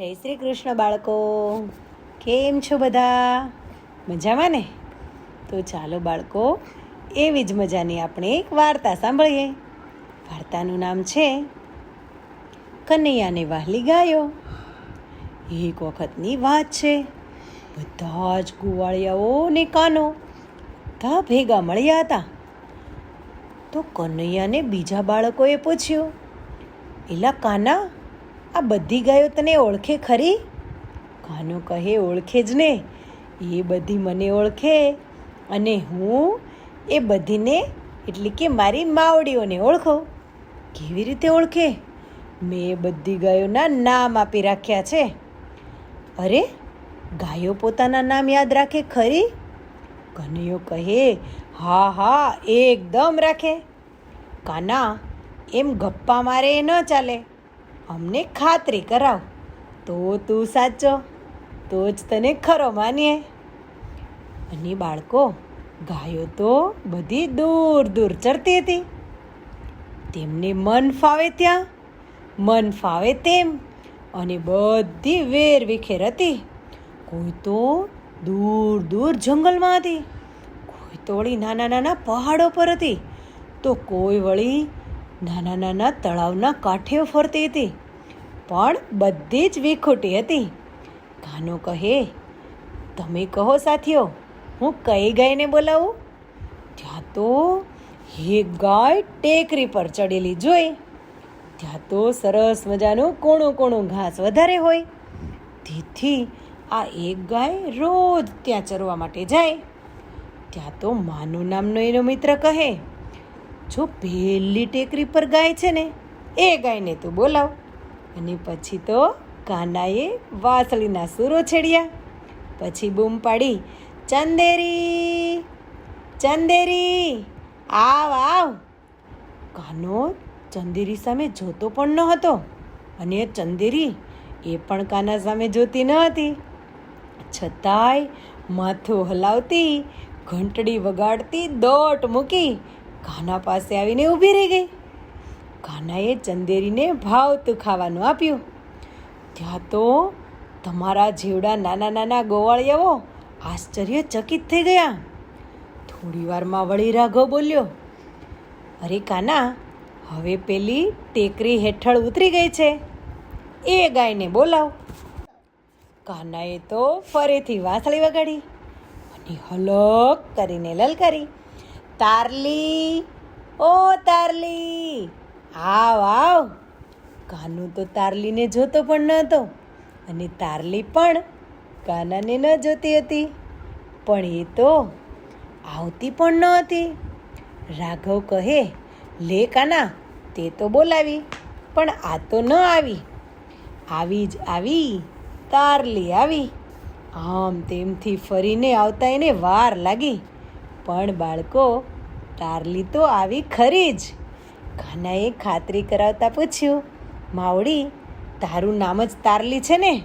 જય શ્રી કૃષ્ણ બાળકો. કેમ છો બધા? મજામાં ને? તો ચાલો બાળકો, એવી જ મજાની આપણે એક વાર્તા સાંભળીએ. વાર્તાનું નામ છે, કનૈયાને વાહલી ગાયો. એક વખતની વાત છે, બધા જ ગુવાળિયાઓ ને કાનો બધા ભેગા મળ્યા હતા. તો કનૈયાને બીજા બાળકોએ પૂછ્યું, એલા કાના આ બધી ગાયો તને ઓળખે ખરી? કાનો કહે ઓળખે જ ને. એ બધી મને ઓળખે. અને હું એ બધીને એટલે કે મારી માવડીઓને ઓળખો. કેવી રીતે ઓળખે? મેં એ બધી ગાયોના નામ આપી રાખ્યા છે. અરે, ગાયો પોતાના નામ યાદ રાખે ખરી? કનૈયો કહે, હા હા, એકદમ રાખે. કાના, એમ ગપ્પા મારે એ ન ચાલે. અમને ખાતરી કરાવ. તો તું સાચો, તો જ તને ખરો માનીએ. અને બાળકો, ગાયો તો બધી દૂર દૂર ચરતી હતી. તેમને મન ફાવે ત્યાં, મન ફાવે તેમ, અને બધી વેર વિખેર હતી. કોઈ તો દૂર દૂર જંગલમાં હતી, કોઈ તો વળી નાના નાના પહાડો પર હતી. તો કોઈ વળી નાના નાના તળાવના કાંઠે ફરતી હતી. પણ બધી જ વિખૂટી હતી. કાનો કહે, તમે કહો સાથીઓ, હું કઈ ગાયને બોલાવું? ત્યાં તો એક ગાય ટેકરી પર ચડેલી જોઈ. ત્યાં તો સરસ મજાનું કોણું કોણું ઘાસ વધારે હોય. તેથી આ એક ગાય રોજ ત્યાં ચરવા માટે જાય. ત્યાં તો માનું નામનો એનો મિત્ર કહે જો પહેલી ટેકરી પર ગાય છે ને, એ ગાયને તું બોલાવ. અને પછી તો કાનાએ વાસળીના સૂરો છેડ્યા. પછી બૂમ પાડી, ચંદેરી ચંદેરી, આવ આવ. કાનો ચંદેરી સામે જોતો પણ ન હતો અને ચંદેરી એ પણ કાના સામે જોતી ન હતી. છતાંય માથું હલાવતી, ઘંટડી વગાડતી, દોટ મૂકી કાના પાસે આવીને ઊભી રહી ગઈ. કાનાએ ચંદેરીને ભાવતું ખાવાનું આપ્યું. ત્યાં તો તમારા જીવડા નાના નાના ગોવાળિયાઓ આશ્ચર્યચકિત થઈ ગયા. થોડી વારમાં વળી રાઘવ બોલ્યો, અરે કાના, હવે પેલી ટેકરી હેઠળ ઉતરી ગઈ છે. એ ગાયને બોલાવ. કાનાએ તો ફરીથી વાંસળી વગાડી અને હલક કરીને લલકારી તારલી. ઓ તારલી. આવ આવ. કાનું તો તારલીને જોતો પણ ન હતો અને તારલી પણ કાનાને ન જોતી હતી. પણ એ તો આવતી પણ ન હતી. રાઘવ કહે, લે કાના, તે તો બોલાવી, પણ આ તો ન આવી. આવી જ આવી, તારલી આવી. આમ તેમથી ફરીને આવતા એને વાર લાગી. પણ બાળકો, તારલી તો આવી ખરી જ. ઘનાએ ખાતરી કરાવતા પૂછ્યું, માવડી, તારું નામ જ તારલી છે ને?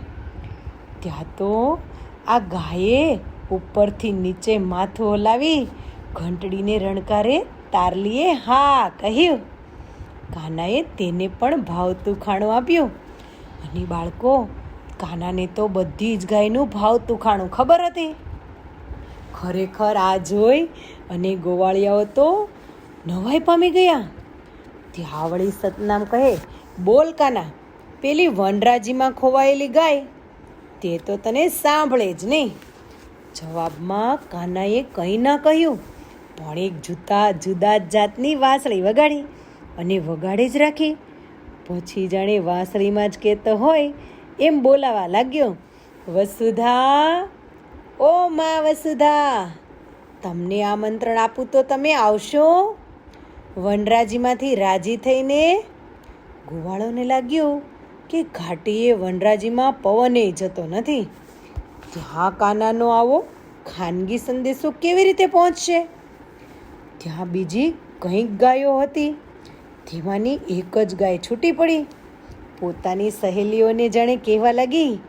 ત્યાં તો આ ગાયે ઉપરથી નીચે માથું હલાવી ઘંટડીને રણકારે તારલીએ હા કહ્યું. કાનાએ તેને પણ ભાવતું ખાણું આપ્યું. અને બાળકો, કાનાને તો બધી જ ગાયનું ભાવતું ખાણું ખબર હતી. ખરેખર આ જોઈ અને ગોવાળિયાઓ તો નવાઈ પામી ગયા. ત્યાં વળી સતનામ કહે, બોલ કાના, પેલી વનરાજીમાં ખોવાયેલી ગાય, તે તો તને સાંભળે જ નહીં. જવાબમાં કાનાએ કંઈ ના કહ્યું, પણ એક જુદા જુદા જાતની વાંસળી વગાડી અને વગાડે જ રાખી. પછી જાણે વાંસળીમાં જ કહેતો હોય, એમ બોલાવા લાગ્યો, વસુધા ઓ મા વસુધા, તમને આમંત્રણ આપું તો તમે આવશો? વનરાજીમાંથી રાજી થઈને ગુવાળોને લાગ્યું કે ઘાટીએ વનરાજીમાં પવને જતો નથી. ત્યાં કાનાનો આવો ખાનગી સંદેશો કેવી રીતે પહોંચશે? ત્યાં બીજી કંઈક ગાયો હતી. તેમાંની એક જ ગાય છૂટી પડી. પોતાની સહેલીઓને જાણે કહેવા લાગી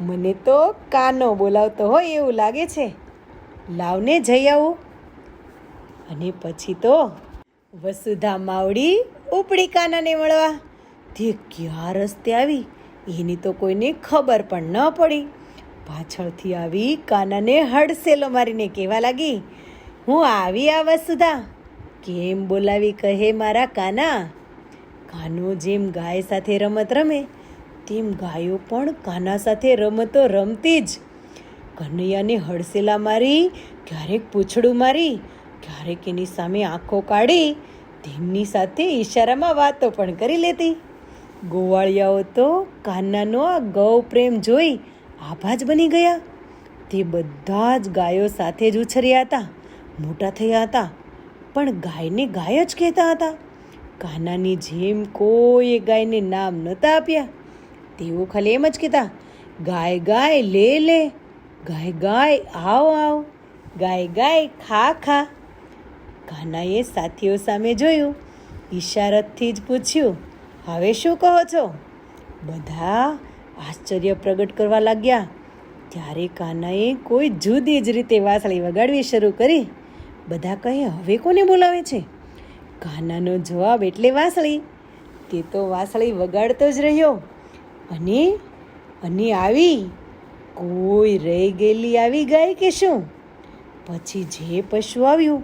મને તો કાનો બોલાવતો હોય એવું લાગે છે. લાવને જઈ આવું. અને પછી તો વસુધા માવડી ઉપડી કાનાને મળવા તે ક્યાં રસ્તે આવી? એની તો કોઈને ખબર પણ ન પડી. પાછળથી આવી કાનાને હડસેલો મારીને કહેવા લાગી, હું આવી આ વસુધા. કેમ બોલાવી કહે મારા કાના? કાનો જેમ ગાય સાથે રમત રમે તેમ ગાયો પણ કાના સાથે રમતો રમતી જ. કનૈયાને હડસેલા મારી, ક્યારેક પૂંછડું મારી, ક્યારેક એની સામે આંખો કાઢી, તેમની સાથે ઈશારામાં વાતો પણ કરી લેતી. ગોવાળિયાઓ તો કાનાનો આ ગૌ પ્રેમ જોઈ આભા જ બની ગયા. તે બધા જ ગાયો સાથે જ ઉછર્યા હતા, મોટા થયા હતા, પણ ગાયને ગાય જ કહેતા હતા. કાનાની જેમ કોઈએ ગાયને નામ નહોતા આપ્યા. તેઓ ખાલી એમ જ કહેતા, ગાય ગાય લે લે, ગાય ગાય આવ આવ, ગાય ગાય ખા ખા. કાનાએ સાથીઓ સામે જોયું, ઈશારતથી જ પૂછ્યું, હવે શું કહો છો? બધા આશ્ચર્ય પ્રગટ કરવા લાગ્યા. ત્યારે કાનાએ કોઈ જુદી જ રીતે વાંસળી વગાડવી શરૂ કરી. બધા કહે, હવે કોને બોલાવે છે? કાનાનો જવાબ એટલે વાંસળી. તે તો વાંસળી વગાડતો જ રહ્યો. અને અને આવી, કોઈ રહી ગયેલી આવી ગાય કે શું? પછી જે પશુ આવ્યું,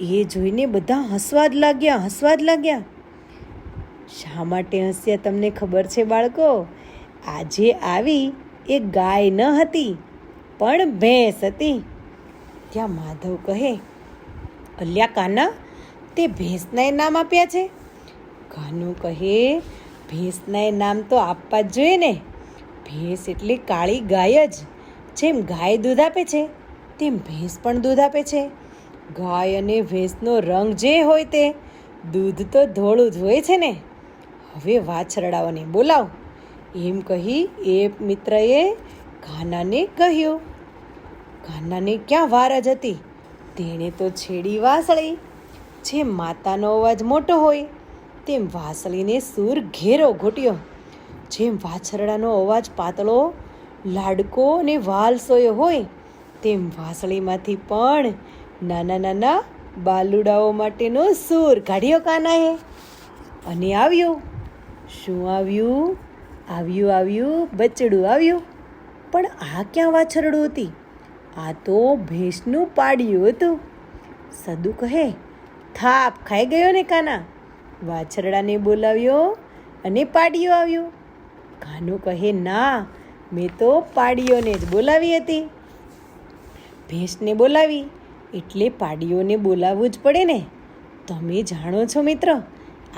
એ જોઈને બધા હસવા જ લાગ્યા, હસવા જ લાગ્યા. શા માટે હસ્યા તમને ખબર છે બાળકો? આજે આવી એ ગાય ન હતી, પણ ભેંસ હતી. ત્યાં માધવ કહે, અલ્યા કાના, તે ભેંસના નામ આપ્યા છે? કાનું કહે ભેંસના નામ તો આપવા જ જોઈએ ને. ભેંસ એટલે કાળી ગાય જ. જેમ ગાય દૂધ આપે છે, તેમ ભેંસ પણ દૂધ આપે છે. ગાય અને ભેંસનો રંગ જે હોય તે, દૂધ તો ધોળું જ હોય છે ને. હવે વાછરડાઓને બોલાવ. એમ કહી એ મિત્રએ ઘાનાને કહ્યું. ઘાનાને ક્યાં વાર જ હતી? તેણે તો છેડી વાસળી. જે માતાનો અવાજ મોટો હોય તેમ વાસળીને સૂર ઘેરો ઘોટ્યો. જેમ વાછરડાનો અવાજ પાતળો, લાડકો અને વાલસોયો હોય, તેમ વાસળીમાંથી પણ નાના નાના બાલુડાઓ માટેનો સૂર કાઢ્યો કાનાએ. અને આવ્યું. શું આવ્યું? આવ્યું આવ્યું, બચડું આવ્યું. પણ આ ક્યાં વાછરડું હતી? આ તો ભેંસનું પાડ્યું હતું. સદુ કહે, થાપ ખાઈ ગયો ને કાના. વાછરડાને બોલાવ્યો અને પાડીયો આવ્યો. કાનો કહે, ના, મેં તો પાડીઓને જ બોલાવી હતી. ભેંસને બોલાવી, એટલે પાડીઓને બોલાવવું જ પડે ને. તમે જાણો છો મિત્ર,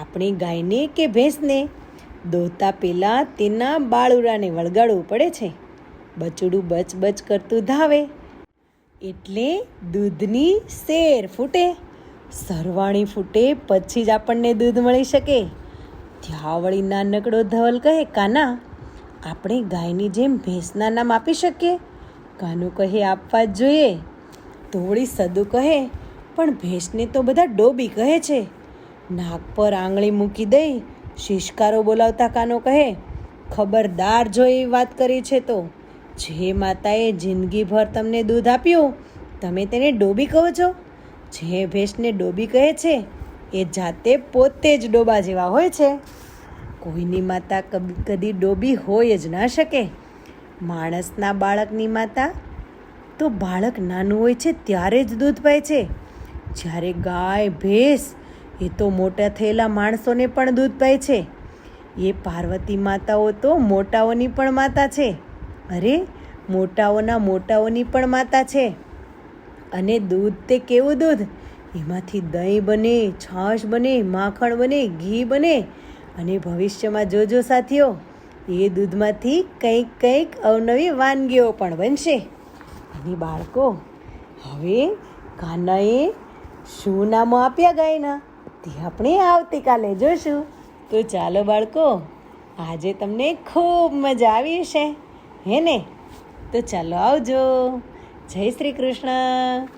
આપણી ગાયને કે ભેંસને દોતા પહેલાં તેના બાળુરાને વળગાડવું પડે છે. બચડું બચ બચ કરતું ધાવે, એટલે દૂધની શેર ફૂટે. સરવાણી ફૂટે પછી જ આપણને દૂધ મળી શકે. ત્યાં વળી નાનકડો ધવલ કહે, કાના, આપણે ગાયની જેમ ભેંસના નામ આપી શકીએ? કાનું કહે, આપવા જ જોઈએ. તોળી સદુ કહે, પણ ભેંસને તો બધા ડોબી કહે છે. નાક પર આંગળી મૂકી દઈ શિષ્કારો બોલાવતા કાનો કહે, ખબરદાર જો એ વાત કરી છે તો. જે માતાએ જિંદગીભર તમને દૂધ આપ્યું, તમે તેને ડોબી કહો છો? જે ભેંસને ડોબી કહે છે, એ જાતે પોતે જ ડોબા જેવા હોય છે. કોઈની માતા કદી ડોબી હોય જ ના શકે. માણસના બાળકની માતા તો બાળક નાનું હોય છે ત્યારે જ દૂધ પાય છે. જ્યારે ગાય, ભેંસ, એ તો મોટા થયેલા માણસોને પણ દૂધ પાય છે. એ પાર્વતી માતાઓ તો મોટાઓની પણ માતા છે. અરે, મોટાઓના મોટાઓની પણ માતા છે. અને દૂધ તે કેવું દૂધ? એમાંથી દહીં બને, છાશ બને, માખણ બને, ઘી બને. અને ભવિષ્યમાં જોજો સાથીઓ, એ દૂધમાંથી કંઈક કંઈક અવનવી વાનગીઓ પણ બનશે. અને બાળકો, હવે કાનાએ શું નામો આપ્યા ગાયના? તે આપણે આવતીકાલે જોઈશું તો ચાલો બાળકો, આજે તમને ખૂબ મજા આવી હશે. હે ને? તો ચાલો આવજો. જય શ્રી કૃષ્ણ.